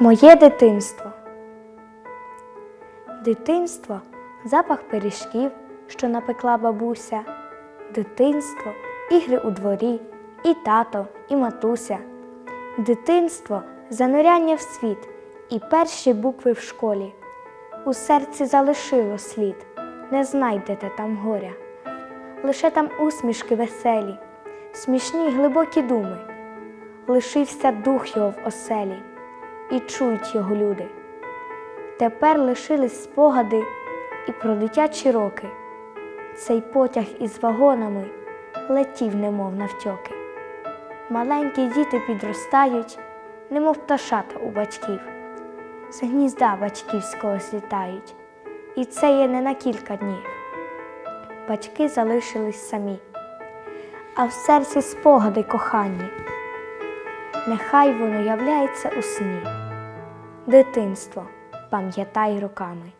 Моє дитинство. Дитинство запах пиріжків, що напекла бабуся. Дитинство ігри у дворі, і тато, і матуся. Дитинство зануряння в світ і перші букви в школі. У серці залишило слід, не знайдете там горя. Лише там усмішки веселі, смішні й глибокі думи. Лишився дух його в оселі, і чують його люди. Тепер лишились спогади і про дитячі роки. Цей потяг із вагонами летів, немов навтьоки. Маленькі діти підростають, немов пташата у батьків. З гнізда батьківського злітають, і це є не на кілька днів. Батьки залишились самі, а в серці спогади кохані. Нехай воно являється у сні. Дитинство, пам'ятай роками.